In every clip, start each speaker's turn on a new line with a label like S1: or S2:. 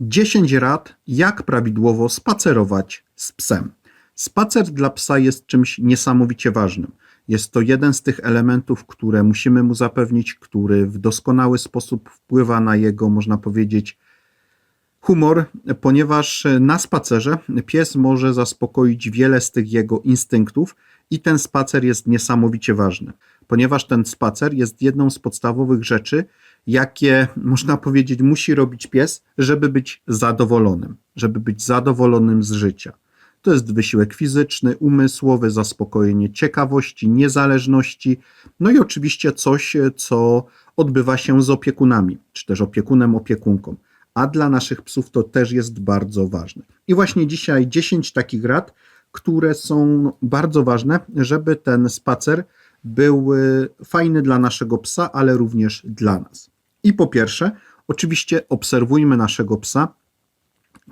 S1: 10 rad, jak prawidłowo spacerować z psem. Spacer dla psa jest czymś niesamowicie ważnym. Jest to jeden z tych elementów, które musimy mu zapewnić, który w doskonały sposób wpływa na jego, można powiedzieć, humor, ponieważ na spacerze pies może zaspokoić wiele z tych jego instynktów i ten spacer jest niesamowicie ważny, ponieważ ten spacer jest jedną z podstawowych rzeczy, jakie można powiedzieć musi robić pies, żeby być zadowolonym, żeby być zadowolonym z życia. To jest wysiłek fizyczny, umysłowy, zaspokojenie ciekawości, niezależności, no i oczywiście coś, co odbywa się z opiekunami, czy też opiekunem, opiekunką. A dla naszych psów to też jest bardzo ważne. I właśnie dzisiaj 10 takich rad, które są bardzo ważne, żeby ten spacer był y, fajny dla naszego psa, ale również dla nas. I po pierwsze, oczywiście obserwujmy naszego psa,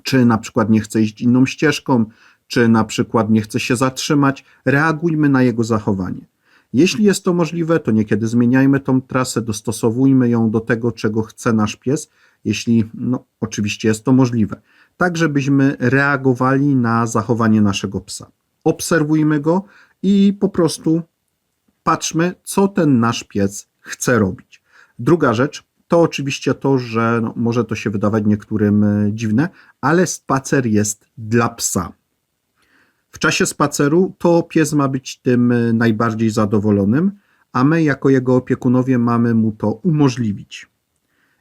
S1: czy na przykład nie chce iść inną ścieżką, czy na przykład nie chce się zatrzymać, reagujmy na jego zachowanie. Jeśli jest to możliwe, to niekiedy zmieniajmy tą trasę, dostosowujmy ją do tego, czego chce nasz pies, jeśli no, oczywiście jest to możliwe, tak żebyśmy reagowali na zachowanie naszego psa. Obserwujmy go i po prostu patrzmy, co ten nasz pies chce robić. Druga rzecz to oczywiście to, że no, może to się wydawać niektórym e, dziwne, ale spacer jest dla psa. W czasie spaceru to pies ma być tym e, najbardziej zadowolonym, a my, jako jego opiekunowie, mamy mu to umożliwić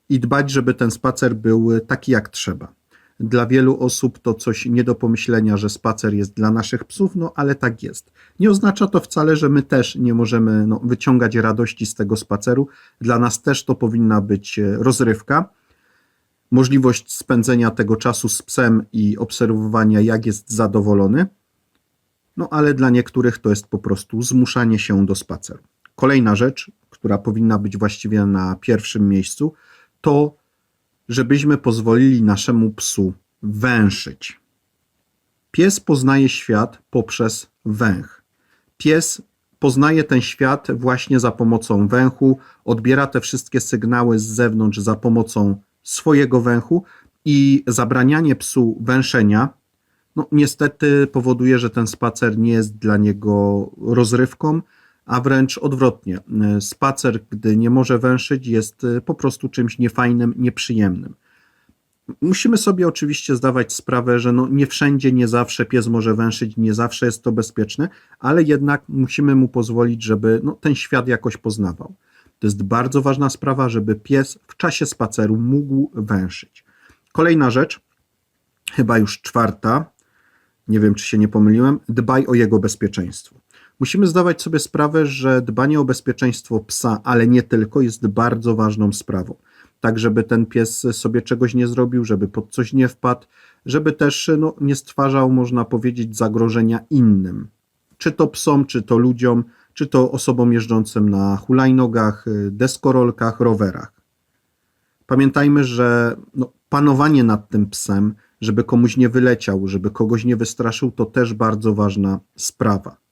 S1: i dbać, żeby ten spacer był e, taki jak trzeba. Dla wielu osób to coś nie do pomyślenia, że spacer jest dla naszych psów, no ale tak jest. Nie oznacza to wcale, że my też nie możemy no, wyciągać radości z tego spaceru. Dla nas też to powinna być e, rozrywka. Możliwość spędzenia tego czasu z psem i obserwowania, jak jest zadowolony. No ale dla niektórych to jest po prostu zmuszanie się do spaceru. Kolejna rzecz, która powinna być właściwie na pierwszym miejscu, to żebyśmy pozwolili naszemu psu węszyć. Pies poznaje świat poprzez węch. Pies poznaje ten świat właśnie za pomocą węchu, odbiera te wszystkie sygnały z zewnątrz za pomocą swojego węchu i zabranianie psu węszenia, no niestety powoduje, że ten spacer nie jest dla niego rozrywką, a wręcz odwrotnie. Spacer, gdy nie może węszyć, jest e, po prostu czymś niefajnym, nieprzyjemnym. Musimy sobie oczywiście zdawać sprawę, że no nie wszędzie, nie zawsze pies może węszyć, nie zawsze jest to bezpieczne, ale jednak musimy mu pozwolić, żeby no, ten świat jakoś poznawał. To jest bardzo ważna sprawa, żeby pies w czasie spaceru mógł węszyć. Kolejna rzecz, chyba już czwarta, nie wiem czy się nie pomyliłem, dbaj o jego bezpieczeństwo. Musimy zdawać sobie sprawę, że dbanie o bezpieczeństwo psa, ale nie tylko, jest bardzo ważną sprawą. Tak, żeby ten pies sobie czegoś nie zrobił, żeby pod coś nie wpadł, żeby też no, nie stwarzał, można powiedzieć, zagrożenia innym. Czy to psom, czy to ludziom, czy to osobom jeżdżącym na hulajnogach, deskorolkach, rowerach. Pamiętajmy, że no, panowanie nad tym psem, żeby komuś nie wyleciał, żeby kogoś nie wystraszył, to też bardzo ważna sprawa.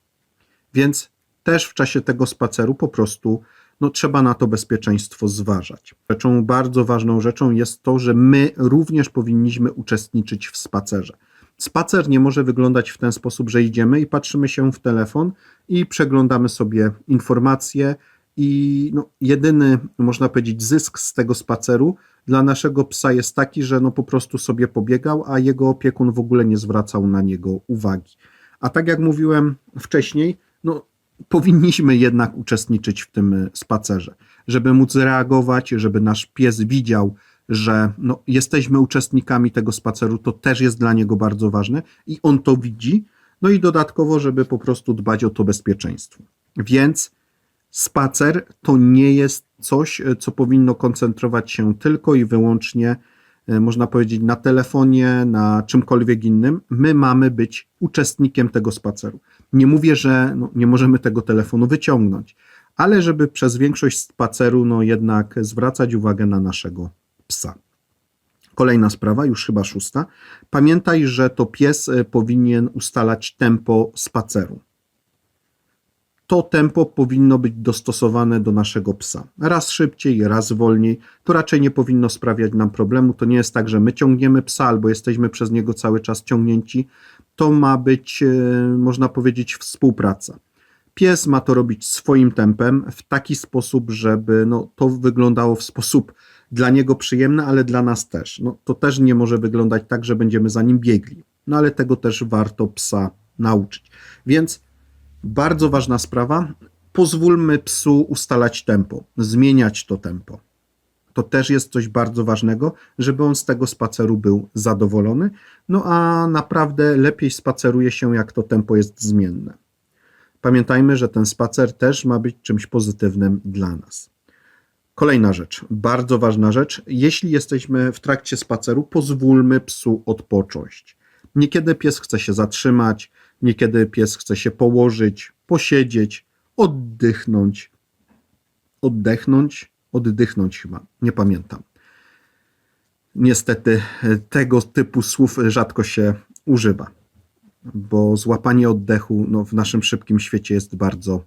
S1: Więc też w czasie tego spaceru po prostu no, trzeba na to bezpieczeństwo zważać. Rzeczą bardzo ważną rzeczą jest to, że my również powinniśmy uczestniczyć w spacerze. Spacer nie może wyglądać w ten sposób, że idziemy i patrzymy się w telefon i przeglądamy sobie informacje i no, jedyny, można powiedzieć, zysk z tego spaceru dla naszego psa jest taki, że no po prostu sobie pobiegał, a jego opiekun w ogóle nie zwracał na niego uwagi. A tak jak mówiłem wcześniej, no, powinniśmy jednak uczestniczyć w tym e, spacerze, żeby móc reagować, żeby nasz pies widział, że no, jesteśmy uczestnikami tego spaceru, to też jest dla niego bardzo ważne i on to widzi. No i dodatkowo, żeby po prostu dbać o to bezpieczeństwo. Więc spacer to nie jest coś, e, co powinno koncentrować się tylko i wyłącznie, można powiedzieć, na telefonie, na czymkolwiek innym. My mamy być uczestnikiem tego spaceru. Nie mówię, że no, nie możemy tego telefonu wyciągnąć, ale żeby przez większość spaceru no, jednak zwracać uwagę na naszego psa. Kolejna sprawa, już chyba szósta. Pamiętaj, że to pies e, powinien ustalać tempo spaceru. To tempo powinno być dostosowane do naszego psa. Raz szybciej, raz wolniej. To raczej nie powinno sprawiać nam problemu. To nie jest tak, że my ciągniemy psa albo jesteśmy przez niego cały czas ciągnięci. To ma być, e, można powiedzieć, współpraca. Pies ma to robić swoim tempem, w taki sposób, żeby no, to wyglądało w sposób dla niego przyjemny, ale dla nas też. No, to też nie może wyglądać tak, że będziemy za nim biegli. No ale tego też warto psa nauczyć. Więc bardzo ważna sprawa. Pozwólmy psu ustalać tempo, zmieniać to tempo. To też jest coś bardzo ważnego, żeby on z tego spaceru był zadowolony. No a naprawdę lepiej spaceruje się, jak to tempo jest zmienne. Pamiętajmy, że ten spacer też ma być czymś pozytywnym dla nas. Kolejna rzecz, bardzo ważna rzecz. Jeśli jesteśmy w trakcie spaceru, pozwólmy psu odpocząć. Niekiedy pies chce się zatrzymać, niekiedy pies chce się położyć, posiedzieć, oddychnąć. Oddechnąć, oddychnąć chyba, nie pamiętam. Niestety tego typu słów rzadko się używa, bo złapanie oddechu no, w naszym szybkim świecie jest bardzo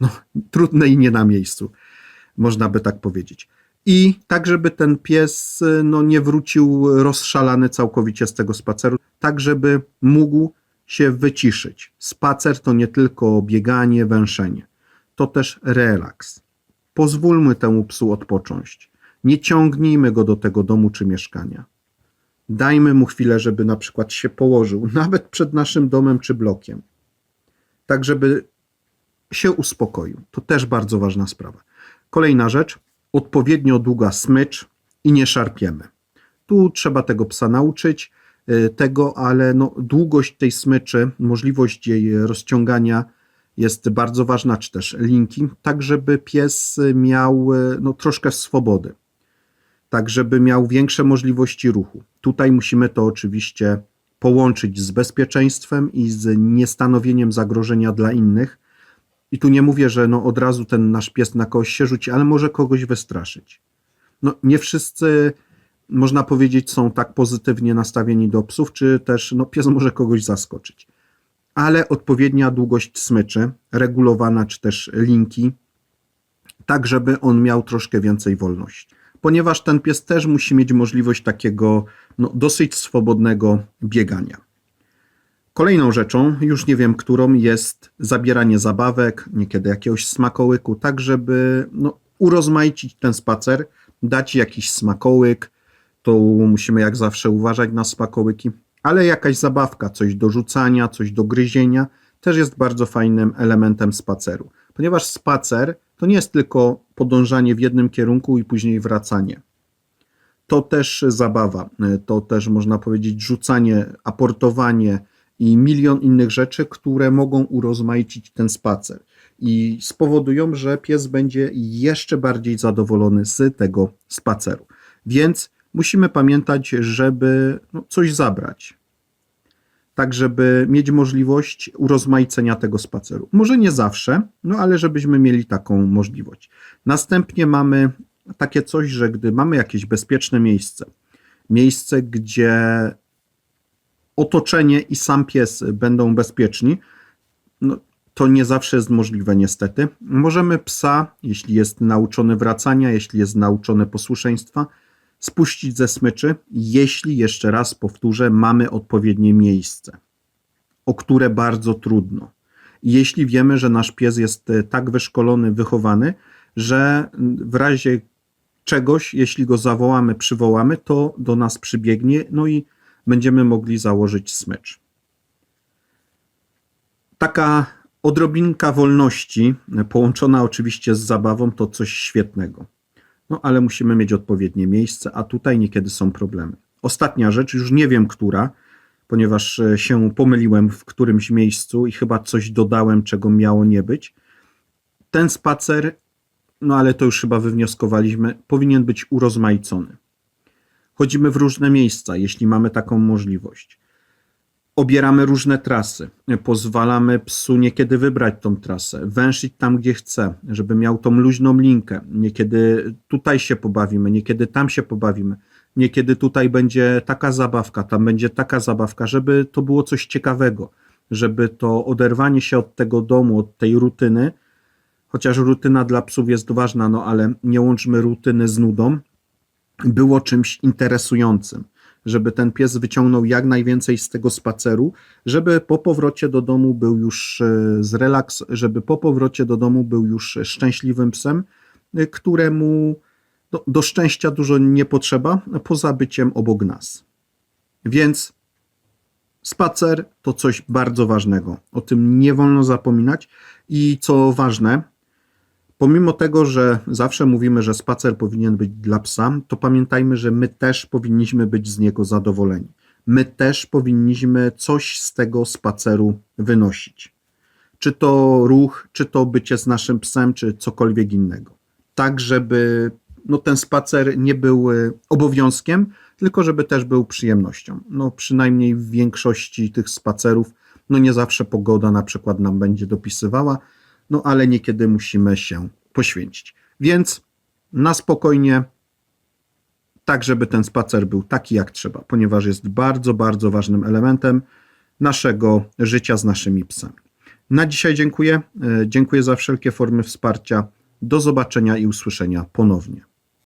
S1: no, trudne i nie na miejscu, można by tak powiedzieć. I tak, żeby ten pies no, nie wrócił rozszalany całkowicie z tego spaceru, tak, żeby mógł się wyciszyć. Spacer to nie tylko bieganie, węszenie, to też relaks. Pozwólmy temu psu odpocząć. Nie ciągnijmy go do tego domu czy mieszkania. Dajmy mu chwilę, żeby na przykład się położył, nawet przed naszym domem czy blokiem. Tak, żeby się uspokoił. To też bardzo ważna sprawa. Kolejna rzecz, odpowiednio długa smycz i nie szarpiemy. Tu trzeba tego psa nauczyć, tego, ale no, długość tej smyczy, możliwość jej rozciągania jest bardzo ważna, czy też linki, tak żeby pies miał y, no, troszkę swobody, tak żeby miał większe możliwości ruchu. Tutaj musimy to oczywiście połączyć z bezpieczeństwem i z niestanowieniem zagrożenia dla innych, i tu nie mówię, że no od razu ten nasz pies na kogoś się rzuci, ale może kogoś wystraszyć. No nie wszyscy, można powiedzieć, są tak pozytywnie nastawieni do psów, czy też no, pies może kogoś zaskoczyć. Ale odpowiednia długość smyczy, regulowana, czy też linki, tak żeby on miał troszkę więcej wolności. Ponieważ ten pies też musi mieć możliwość takiego no, dosyć swobodnego biegania. Kolejną rzeczą, już nie wiem którą, jest zabieranie zabawek, niekiedy jakiegoś smakołyku, tak żeby no, urozmaicić ten spacer, dać jakiś smakołyk. To musimy jak zawsze uważać na smakołyki, ale jakaś zabawka, coś do rzucania, coś do gryzienia też jest bardzo fajnym elementem spaceru, ponieważ spacer to nie jest tylko podążanie w jednym kierunku i później wracanie. To też zabawa, to też można powiedzieć rzucanie, aportowanie, i milion innych rzeczy, które mogą urozmaicić ten spacer i spowodują, że pies będzie jeszcze bardziej zadowolony z tego spaceru. Więc musimy pamiętać, żeby no, coś zabrać, tak żeby mieć możliwość urozmaicenia tego spaceru. Może nie zawsze, no ale żebyśmy mieli taką możliwość. Następnie mamy takie coś, że gdy mamy jakieś bezpieczne miejsce, miejsce, gdzie otoczenie i sam pies będą bezpieczni, no, to nie zawsze jest możliwe niestety. Możemy psa, jeśli jest nauczony wracania, jeśli jest nauczony posłuszeństwa, spuścić ze smyczy, jeśli, jeszcze raz powtórzę, mamy odpowiednie miejsce, o które bardzo trudno. Jeśli wiemy, że nasz pies jest e, tak wyszkolony, wychowany, że w razie czegoś, jeśli go zawołamy, przywołamy, to do nas przybiegnie, no i będziemy mogli założyć smycz. Taka odrobinka wolności, połączona oczywiście z zabawą, to coś świetnego. No ale musimy mieć odpowiednie miejsce, a tutaj niekiedy są problemy. Ostatnia rzecz, już nie wiem która, ponieważ e, się pomyliłem w którymś miejscu i chyba coś dodałem, czego miało nie być. Ten spacer, no ale to już chyba wywnioskowaliśmy, powinien być urozmaicony. Chodzimy w różne miejsca, jeśli mamy taką możliwość. Obieramy różne trasy, pozwalamy psu niekiedy wybrać tą trasę, węszyć tam, gdzie chce, żeby miał tą luźną linkę. Niekiedy tutaj się pobawimy, niekiedy tam się pobawimy, niekiedy tutaj będzie taka zabawka, tam będzie taka zabawka, żeby to było coś ciekawego. żeby to oderwanie się od tego domu, od tej rutyny, chociaż rutyna dla psów jest ważna, no ale nie łączmy rutyny z nudą, było czymś interesującym, żeby ten pies wyciągnął jak najwięcej z tego spaceru, żeby po powrocie do domu był już e, zrelaks, żeby po powrocie do domu był już szczęśliwym psem, e, któremu do, do szczęścia dużo nie potrzeba, poza byciem obok nas. Więc spacer to coś bardzo ważnego. O tym nie wolno zapominać i co ważne, Pomimo tego, że zawsze mówimy, że spacer powinien być dla psa, to pamiętajmy, że my też powinniśmy być z niego zadowoleni. My też powinniśmy coś z tego spaceru wynosić. Czy to ruch, czy to bycie z naszym psem, czy cokolwiek innego. Tak, żeby no, ten spacer nie był y, obowiązkiem, tylko żeby też był przyjemnością. No, przynajmniej w większości tych spacerów, no nie zawsze pogoda na przykład nam będzie dopisywała, no ale niekiedy musimy się poświęcić. Więc na spokojnie, tak żeby ten spacer był taki jak trzeba, ponieważ jest bardzo, bardzo ważnym elementem naszego życia z naszymi psami. Na dzisiaj dziękuję. E, Dziękuję za wszelkie formy wsparcia. Do zobaczenia i usłyszenia ponownie.